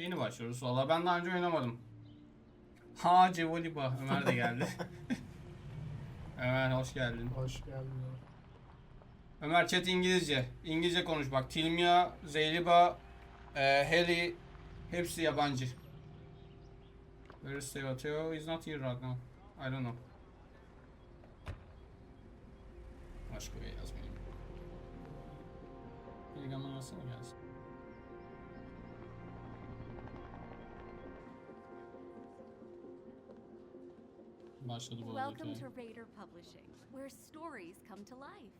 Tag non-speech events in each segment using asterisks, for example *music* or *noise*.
Yeni başlıyoruz valla. Ben daha önce oynamadım. Ha Cevoliba. Ömer de geldi. *laughs* Ömer hoş geldin. Hoş geldin. Ömer chat İngilizce. İngilizce konuş bak. Tilmia, Zeyliba, e, Heli hepsi yabancı. Where is Tevateo? He's not here right now. I don't know. Başka bir yazmayayım. Bilgaman nasıl mı gelsin? Başladı bu arada. Welcome to Raider Publishing, where stories come to life.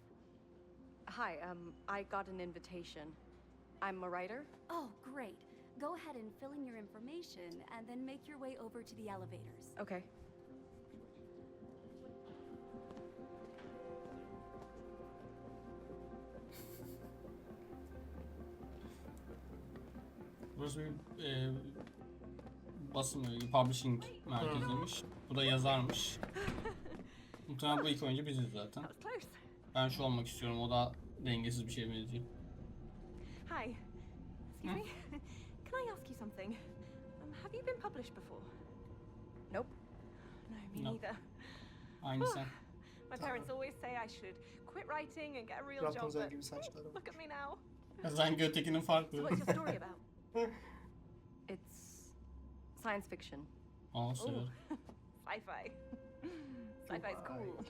Hi, um, I got an invitation. I'm a writer. Oh, great. Go ahead and fill in your information and then make your way over to the elevators. Okay. Burası bir e, basım evi, publishing merkeziymiş. Bu da yazarmış. Muhtemelen bu ilk oyuncu biziz zaten. Ben şu olmak istiyorum, o da dengesiz bir şeye benziyor. Hi. Excuse me. Can I ask you something? Um, have you been published before? Nope. No, me neither. Aynı sen. My parents always say I should quit writing and get a real job, Rapunzel but gibi saçları var. look at me now. Sen Götekin'in So farklı. what's your story about? *laughs* It's science fiction. Aa Oh, sever. *laughs* sci-fi. *laughs* Sci-fi's cool.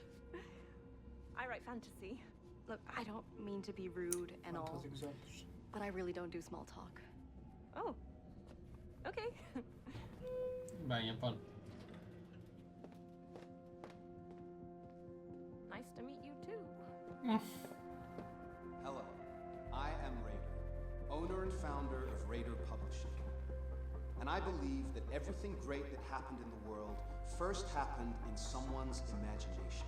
I write fantasy. Look, I don't mean to be rude and all, Fantazi güzeldir. but I really don't do small talk. Oh. Okay. *laughs* Ben yaparım. nice to meet you too. *laughs* Hello, I am Raider, owner and founder of Raider Publishing. And I believe that everything great that happened in the world first happened in someone's imagination.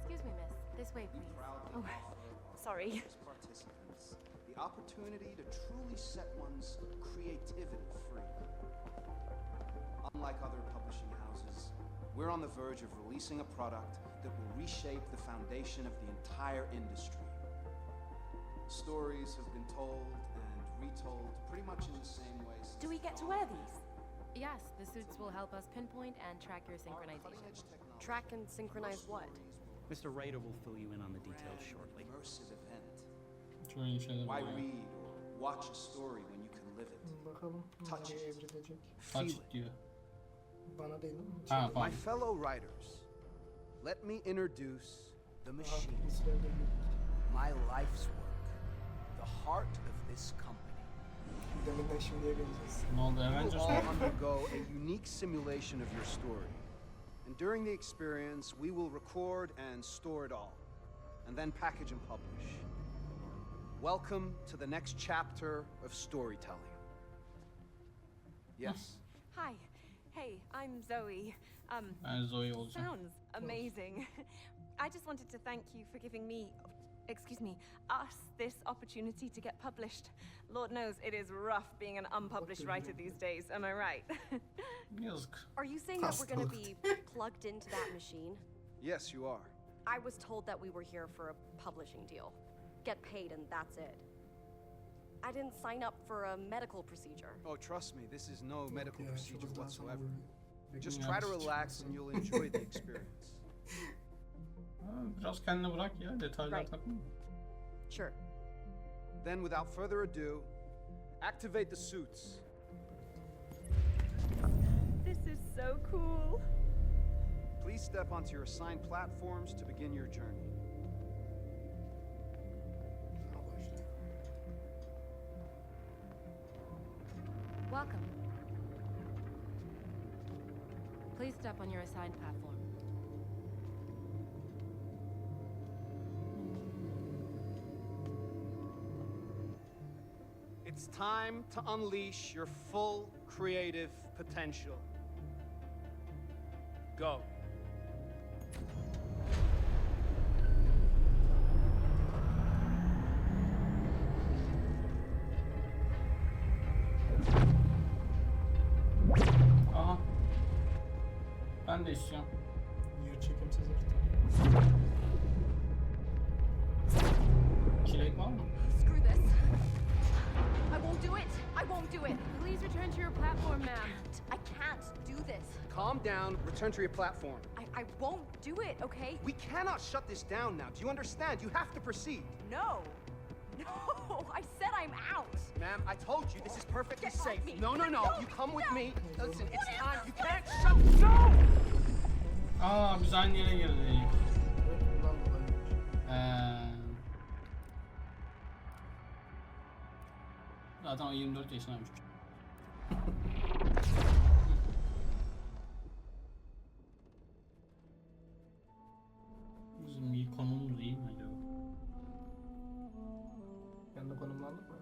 Excuse me, miss. This way, please. Oh, *laughs* sorry. participants the opportunity to truly set one's creativity free. Unlike other publishing houses, we're on the verge of releasing a product that will reshape the foundation of the entire industry. Stories have been told and retold pretty much in the same way. since Do we get to wear these? Yes, the suits will help us pinpoint and track your synchronization. Track and synchronize what? Mr. Raider will fill you in on the details shortly. Immersive event. Çok iyi şeyler Why read or watch a story when you can live it? Hmm, Touch it. Feel it. diyor. Bana değil. Ha My fellow writers, let me introduce the machine, my life's work, the heart of this company. Deminden şimdiye geleceğiz. Ne oldu You will Avengers all undergo a unique simulation of your story. And during the experience, we will record and store it all, and then package and publish. Welcome to the next chapter of storytelling. Yes. Hi. Hey, I'm Zoe. Um, Ben Zoe olacağım. sounds amazing. *laughs* I just wanted to thank you for giving me, excuse me, us this opportunity to get published. Lord knows it is rough being an unpublished writer these days, am I right? *laughs* Yazık. Are you saying that we're going to be plugged into that machine? Yes, you are. I was told that we were here for a publishing deal. Get paid and that's it. I didn't sign up for a medical procedure. Oh, trust me, this is no medical Ya, procedure şurada daha whatsoever. böyle Just try to relax and you'll enjoy the *laughs* experience. Ha, Biraz kendine bırak ya. Detaylar Right. takma. Sure. Then, without further ado, activate the suits. This is so cool. Please step onto your assigned platforms to begin your journey. Allah. Welcome. Please step on your assigned platform. It's time to unleash your full creative potential. Go. Aha. Calm down, return to your platform. I, I won't do it, okay? We cannot shut this down now. Do you understand? You have to proceed. No. *laughs* No. I said I'm out. Ma'am, I told you this is perfectly Get safe. me. No, no, no. No, You come with no. me. Listen, it's time. You can't shut. No! Aa biz aynı yere girdik. Evet, bundan dolayı. Ee, zaten o 24 yaşındaymış. Bizim iyi konumumuz iyi mi acaba? Yanında konumlandık mı?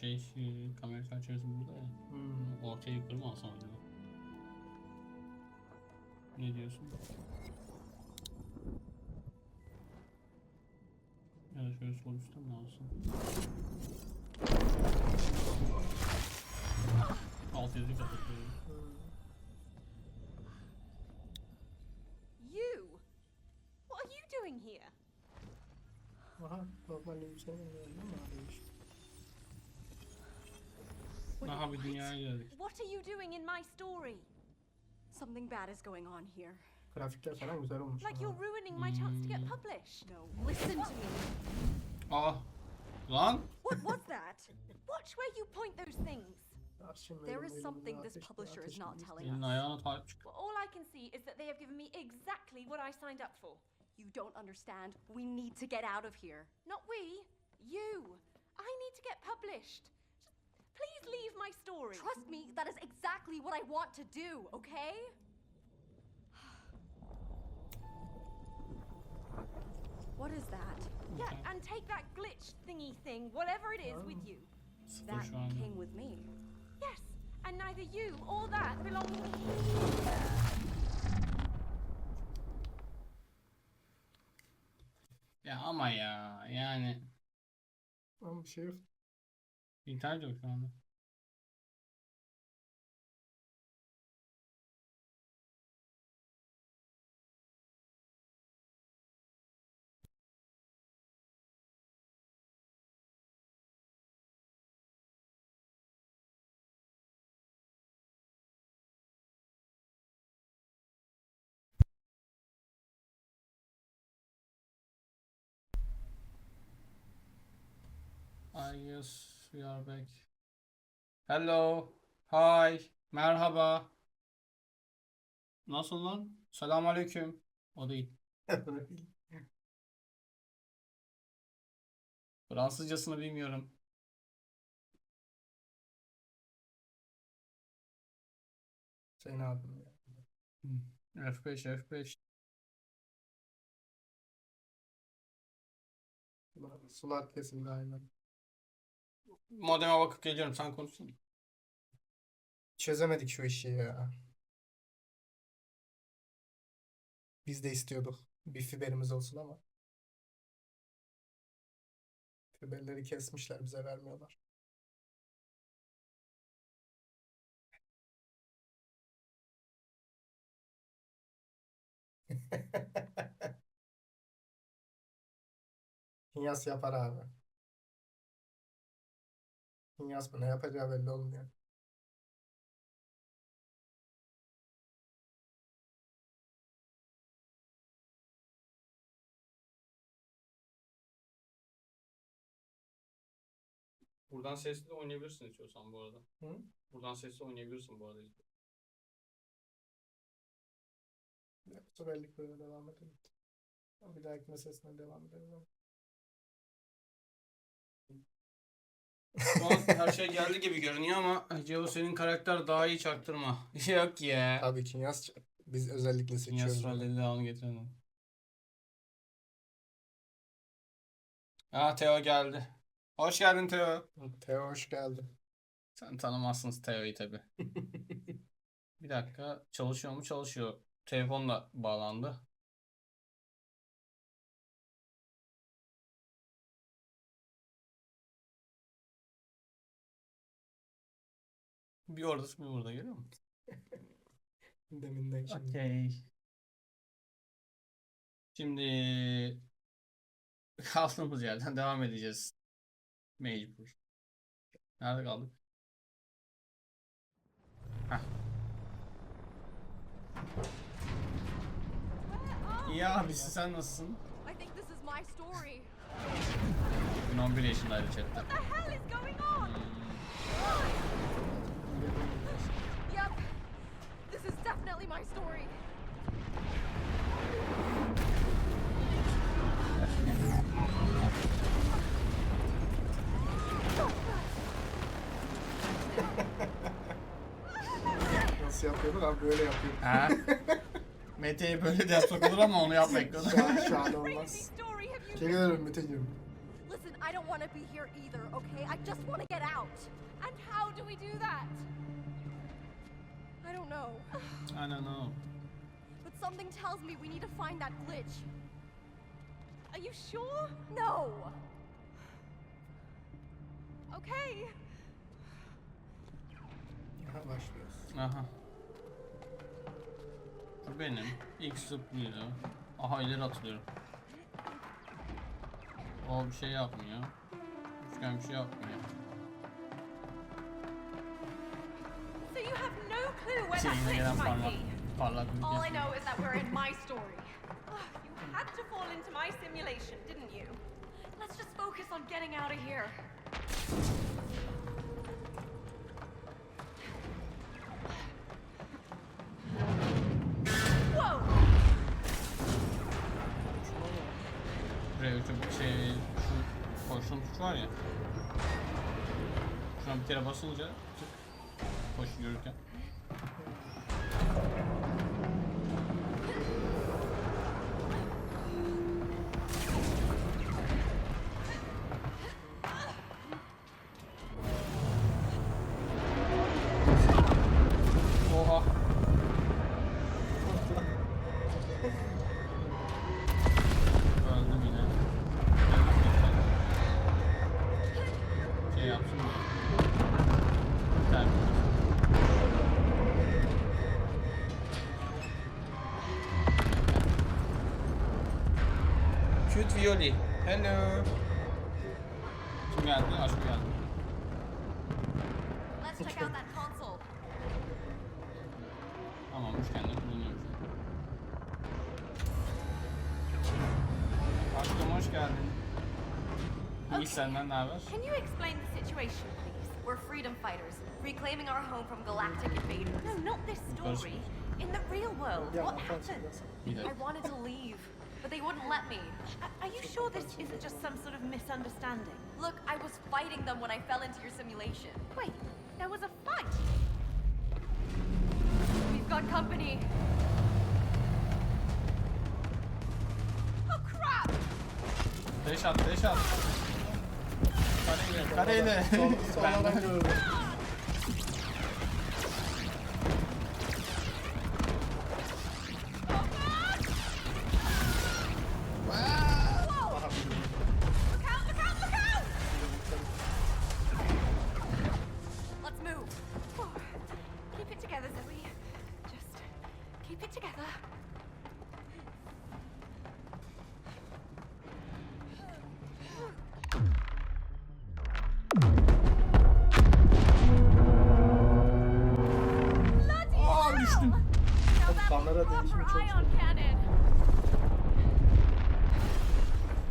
Şey, e, kamera çerçevesi burada ya. Hmm. Ortaya yukarı mı alsam acaba? Ne diyorsun? Ya da şöyle sol üstte mi alsın? Alt yazıyı normal yükseğinin yanında mı arayış? Aha bir dünyaya geldik. What are you doing in my story? Something bad is going on here. Grafikler falan güzel olmuş. Like you're ruining my chance to get published. No, listen to me. Aa! Lan! What was that? Watch where you point those things. There is something this publisher is not telling us. ayağına taş çık. Well, all I can see is that they have given me exactly what I signed up for. You don't understand. We need to get out of here. Not we, you. I need to get published. Just please leave my story. Trust me, that is exactly what I want to do, okay? *sighs* What is that? Yeah, and take that glitch thingy thing, whatever it is, with you. Sıfır That şu came with me. Yes, and neither you or that belong. Ya ama ya yani Ama bir şey yok. internet yok şu anda. I guess we are back. Hello. Hi. Merhaba. Nasıl lan? Selamünaleyküm. O değil. *laughs* Fransızcasını bilmiyorum. Yapayım ya? F5 F5. Sular- Sular kesildi aynen. Modeme bakıp geliyorum. Sen konuşsana. Çözemedik şu işi ya. Biz de istiyorduk. Bir fiberimiz olsun ama. Fiberleri kesmişler bize vermiyorlar. *laughs* Hinyas yapar abi. Hinyas mı ne yapacağı belli olmuyor. Buradan sesli de oynayabilirsin istiyorsan bu arada. Hı? Buradan sesli oynayabilirsin bu arada. Bu seferlik böyle devam edelim. Bir dahaki meselesine devam edelim. *laughs* Şu an her şey geldi gibi görünüyor ama Cevo senin karakter daha iyi çaktırma. *laughs* Yok ya. Tabii ki yaz biz özellikle seçiyoruz. Yasra dedi devamını getirelim. Aa Teo geldi. Hoş geldin Teo. Teo hoş geldin. Sen tanımazsın Teo'yu tabi. *laughs* Bir dakika çalışıyor mu? Çalışıyor. Telefon da bağlandı. Bir oradasın bir burada görüyor musun? *laughs* Deminden şimdi. Okey. Şimdi *laughs* kaldığımız yerden devam edeceğiz. Mecbur. Nerede kaldık? Heh. İyi abisi sen nasılsın? I think this is my story. Bugün 11 yaşındaydı chatte. What the hell is going Nasıl yapıyorlar abi böyle yapıyor. Ha? *laughs* Mete'yi böyle de yapsak olur ama onu yapmak Şahane, şahane Crazy olmaz. story have you Çekil önüm Meteciğim. Listen, I don't want to be here either, okay? I just want to get out. And how do we do that? I don't know. *sighs* I don't know. But something tells me we need to find that glitch. Are you sure? No! Okay. Aha başlıyoruz. Aha. Bu benim. İlk zıplıyor. Aha ileri atılıyorum. O bir şey yapmıyor. Üçgen bir şey yapmıyor. Where that might parmak. be? Parlak bir All I know is that we're in my story. You had to fall into my simulation, didn't you? Let's just focus on getting out of here. Çabuk şey şu koşun tuş var ya. Şuna bir kere basınca tık koşu yürürken. Cute Violi. Hello. Kim geldi? Aşkı geldi. Let's check out that console. Tamam hoş geldin. Bulunuyoruz. Aşkım hoş geldin. İyi senden ne haber? Can you explain the situation, please? We're freedom fighters, reclaiming our home from galactic invaders. No, not this story. In the real world, what happened? I wanted to leave, but they wouldn't let me. Are you sure this isn't just some sort of misunderstanding? Look, I was fighting them when I fell into your simulation. Wait, there was a fight. We've got company. Oh crap! Deş at, deş at. Kareyle, kareyle. Sol- Sonradan Ben- gördüm. Aha çok.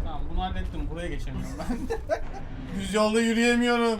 Tamam bunu hallettim. Buraya geçemiyorum ben. *laughs* Düz yolda yürüyemiyorum.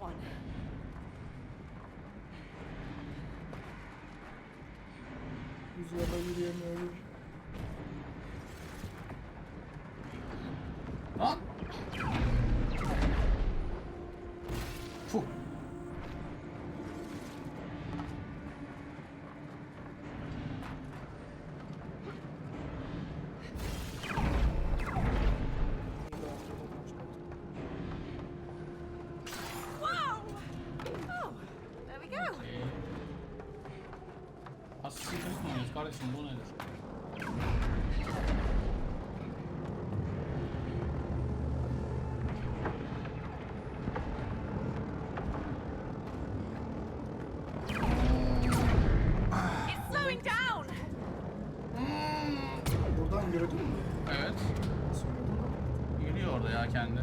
One. Düz yola yürüyemiyoruz. Kardeşim bu nedir? It's slowing down! Buradan yürüdün mü? Evet. Yürüyor orada ya kendi.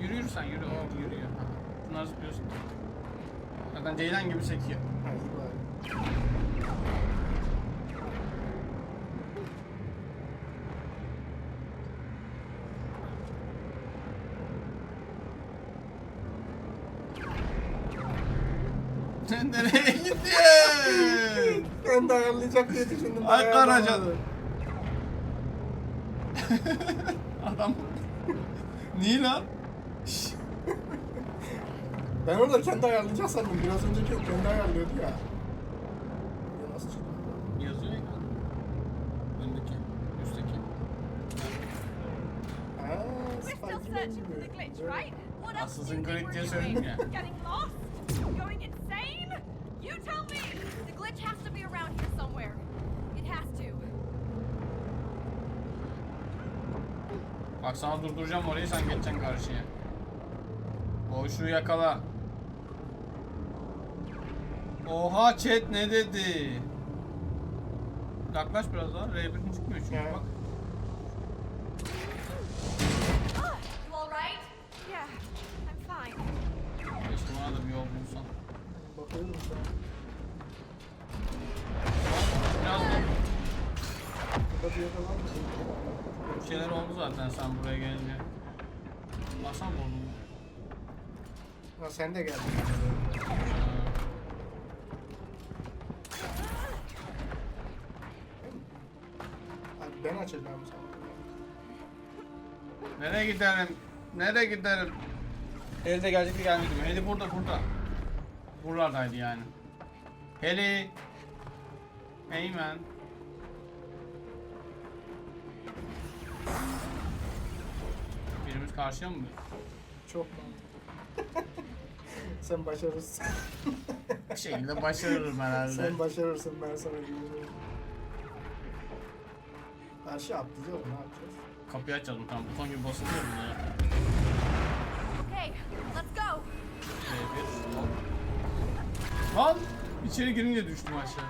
Yürü yürü sen yürü o yürüyor. Bunlar zıplıyorsun. Zaten ceylan gibi sekiyor. Ha iyi bari. Sen nereye gidiyorsun? Ben de ayarlayacak diye düşündüm. Ay. Karacan. *laughs* Adam. Niye lan? Ben orada kendi ayarlayacak sandım. Biraz önceki kendi ayarlıyordu ya. Ya nasıl çıktı? Yazıyor ya. Öndeki, üstteki. Ha, We're still Spider-Man searching for gibi. the glitch, Evet. right? What else do you sen think glitch diye we're söyledin doing? ya. Getting lost? Going insane? You tell me! The glitch has to be around here somewhere. It has to. Bak sana durduracağım orayı sen geçeceksin karşıya. Boşluğu yakala. Oha chat ne dedi? Yaklaş biraz daha. R1 çıkmıyor çünkü Evet. bak. Bir şeyler oldu zaten sen buraya gelince. Basan mı oldu? Ha sen de geldin. Abi ben açacağım sandım. Nereye giderim? Nereye giderim? Elde gelecekti gelmedi mi? Heli burada burada. Buralardaydı yani. Heli. Hey man. Birimiz karşıya mı? Çok mantıklı. *laughs* sen başarırsın. Bir şekilde başarırım herhalde. sen başarırsın ben sana güveniyorum. Karşı atlayacağız ne yapacağız? Kapıyı açalım tamam. Buton gibi basılıyor bunlara. Lan! İçeri girince düştüm aşağı.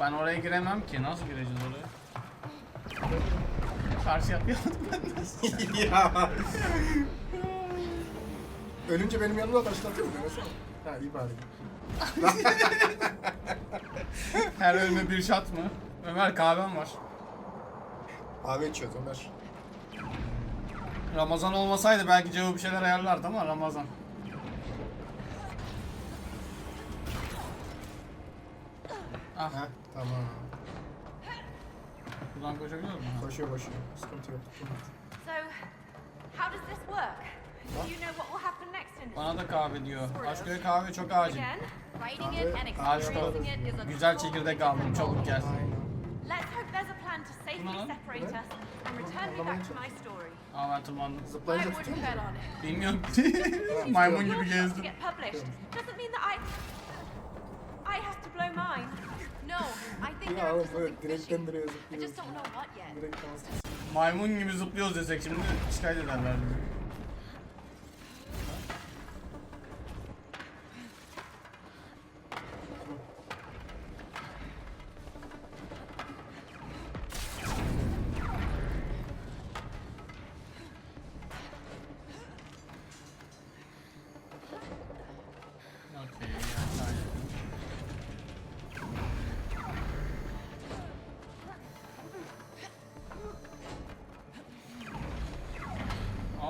Ben oraya giremem ki. Nasıl gireceğiz oraya? Karşı yapıyordum ben nasıl? *laughs* ya. Ölünce benim yanımda taşlatıyor mu? Ha iyi bari. *laughs* Her ölüme bir şat mı? Ömer kahvem var. Kahve içiyoruz Ömer. Ramazan olmasaydı belki Cevo bir şeyler ayarlardı ama Ramazan. Ah, Ha tamam. buradan koşabiliyor musun? Koşuyor koşuyor. Sıkıntı yok. So, how does this work? Do you know what will happen next in this? Bana da kahve diyor. Aşkoya kahve çok acil. Again? Writing it and Kahve- experiencing it is a Güzel çekirdek aldım. Çabuk gel. Aa ben tırmandım. Zıplayınca tutuyor musun? Bilmiyorum. *laughs* Maymun gibi gezdim. get published doesn't mean that I... I have to blow mine. No, I think something direkten I zıplıyoruz. just don't know what yet. Direkt dans. Maymun gibi zıplıyoruz desek şimdi şikayet ederler bizi.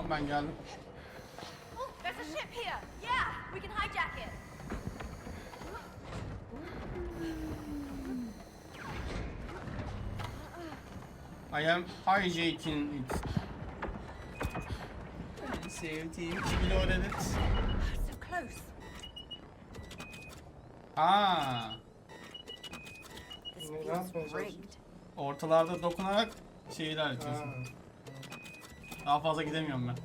Tamam ben geldim. There's a ship here. Yeah, we can hijack it. I am hijacking it. Sevdiğim kilo dedik. So close. Aa, This feels. Ortalarda dokunarak şeyler Ha. Daha fazla gidemiyorum ben.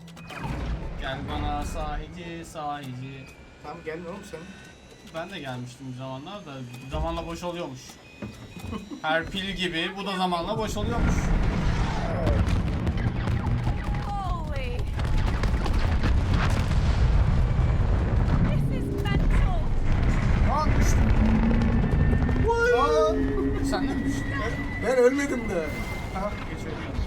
Gel bana sahici sahici. Tamam gelme oğlum sen. Ben de gelmiştim bir zamanlar da zamanla boşalıyormuş. Her pil gibi bu da zamanla boşalıyormuş. Holy! This is mental! Aa düştüm. Aa, Sen de mi düştün? ben ölmedim de. Ha. Değişik.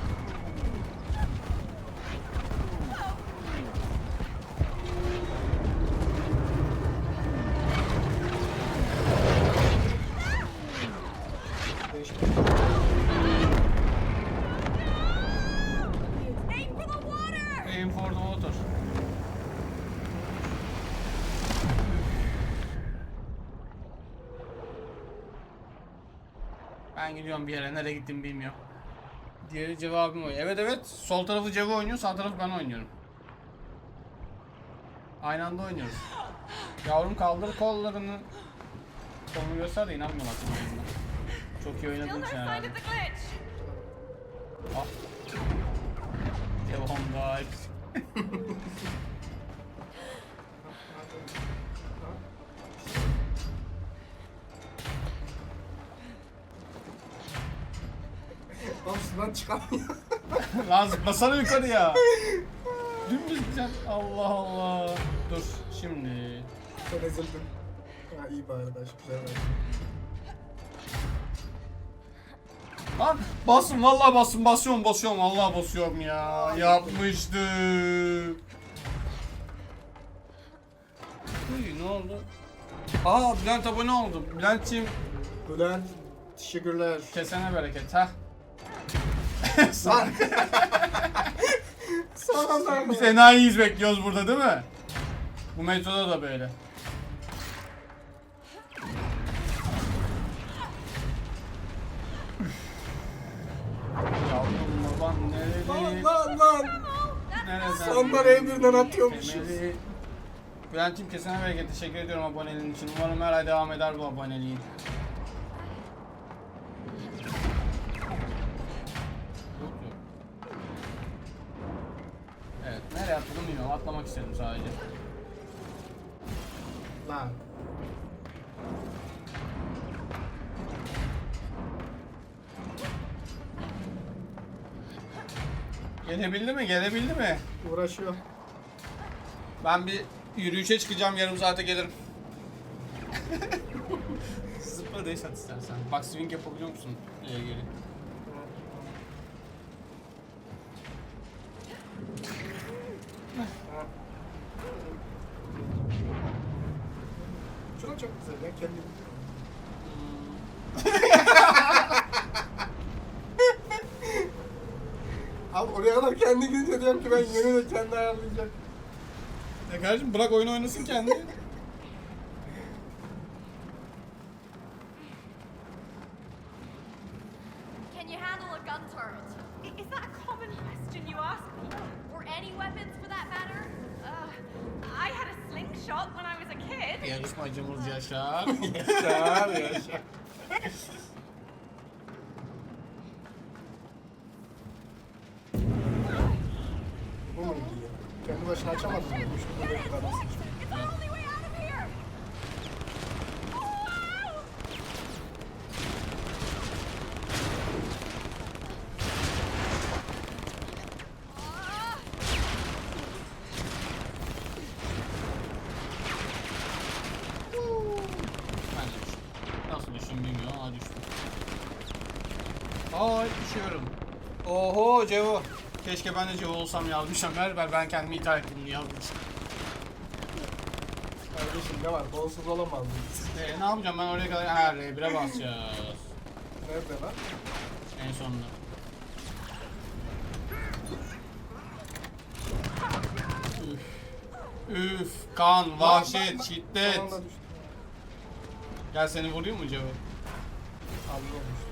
Gidiyorum bir yere. Nereye gittim bilmiyorum. Diğeri cevabım oynuyor. Evet evet. Sol tarafı Cevo oynuyor. Sağ tarafı ben oynuyorum. Aynı anda oynuyoruz. Yavrum kaldır kollarını. Kolunu göster de inanmıyorlar. Çok iyi oynadığın için herhalde. Ah. Cevon *laughs* sudan çıkamıyor. *laughs* Lan zıplasana yukarıya. Dümdüz gideceksin. Allah Allah. Dur şimdi. Ben ezildim. Ha iyi bari baş güzel baş. Lan basın vallahi basın basıyorum basıyorum vallahi basıyorum ya. Yapmıştı. Uy ne oldu? Aa Bülent abone oldu. Bülent'ciğim Bülent teşekkürler. kesene bereket ha. Lan. Son *laughs* anda Biz enayiyiz bekliyoruz burada değil mi? Bu metroda da böyle. Yavrum baban Lan nereli? lan lan. Nereden? Sondan evrinden atıyormuşuz. Temeli. Bülent'ciğim kesene bereket teşekkür ediyorum aboneliğin için. Umarım her ay devam eder bu aboneliğin. İstedim sadece. Lan. Gelebildi mi? Gelebildi mi? Uğraşıyor. Ben bir yürüyüşe çıkacağım. Yarım saate gelirim. *laughs* Zıpla değiş at istersen. Bak swing yapabiliyor musun? İleri geri. Şuna çok güzel ya kendi. *laughs* Abi oraya kadar kendi gidince diyorum ki ben yeni de kendi ayarlayacak. Ya kardeşim bırak oyunu oynasın kendi. Can you handle a gun turret? I- Is that a common question you ask me? Or any weapons for that matter? Uh, I had a slingshot when I was a kid. Yarışmacımız Yaşar. Yaşar yaşar. Bu muydu ya? Kendi başına açamadın mı? Şu kadar kadar nasıl çıktı? It's the only way out of here! Oh! Ben de düştüm. Nasıl düştüm bilmiyorum ama düştüm. Ay düşüyorum. Oho Cevo. Keşke ben de Cevo olsam yazmışım. Ver ver ben kendimi ithal ettim diye. Kardeşim ne var? Golsuz olamaz mı? Ee, ne yapacağım ben oraya kadar ha R1'e basacağız. Nerede lan? En sonunda. Üf. Üf. Kan, vahşet, şiddet. Gel seni vurayım mı Cevo? Abi olmuş.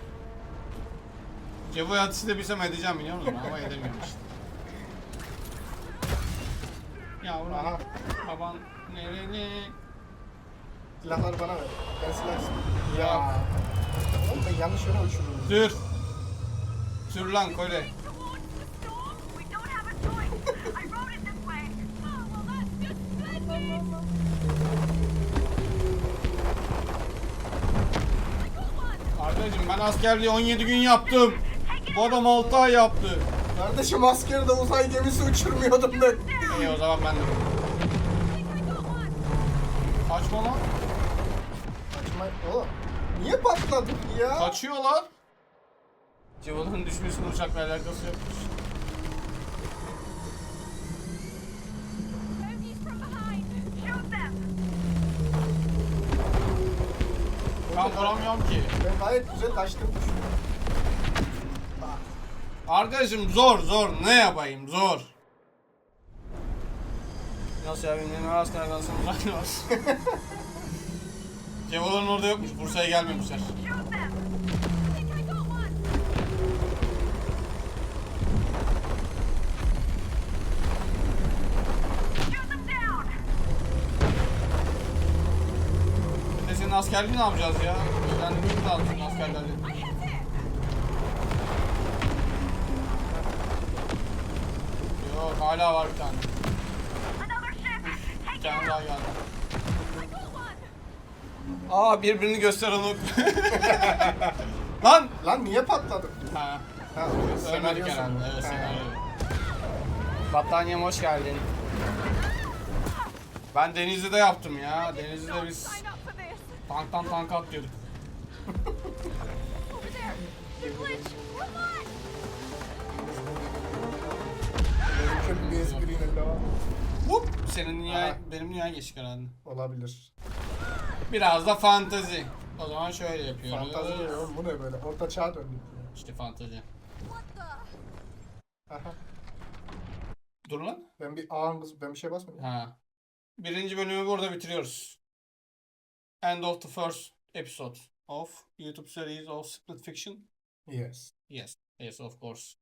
Cevo'ya atışı da bilsem edeceğim biliyor musun? Ama edemiyorum işte. Yavrum, Aha. baban nereli? Silahları bana ver. Ben silah istiyorum. Ya. Oğlum ben yanlış yere uçurdum. Sür. Sür lan Kole. Arkadaşım ben askerliği 17 gün yaptım. Bu adam 6 ay yaptı. Kardeşim askerde uzay gemisi uçurmuyordum ben. İyi o zaman ben de. Kaçma lan. Kaçma. Oğlum. Niye patladık ya? Kaçıyorlar. Ceval'ın düşmesinin uçakla alakası yokmuş. Ben vuramıyorum ki. Ben gayet güzel kaçtım. Arkadaşım zor zor ne yapayım zor. Nasıl ya benim üniversiteden sonra uzak Ceval'ın *laughs* orada yokmuş Bursa'ya gelmemişler. Senin askerliği ne yapacağız ya? Ben de bir askerlerle. Yok hala var bir tane. Bir tane daha geldi. Aa birbirini göster onu. *laughs* Lan! Lan niye patladık? Ha. Ha, Ölmedik senaryo herhalde. sonu. Evet Ha. senaryo. Battaniyem hoş geldin. Ben Denizli'de yaptım ya. Denizli'de biz Sign up for this. tanktan tanka atlıyorduk. Over there! The glitch! Come on! Devam. Hop! Senin dünya, Aha. benim dünyaya geçtik herhalde. Olabilir. Biraz da fantezi. O zaman şöyle yapıyoruz. Fantazi ne oğlum bu ne böyle? Orta çağ döndük. İşte the? Aha. Dur lan. Ben bir ağın kız ben bir şey basmadım. Ha. Birinci bölümü burada bitiriyoruz. End of the first episode of YouTube series of Split Fiction. Yes. Yes. Yes of course.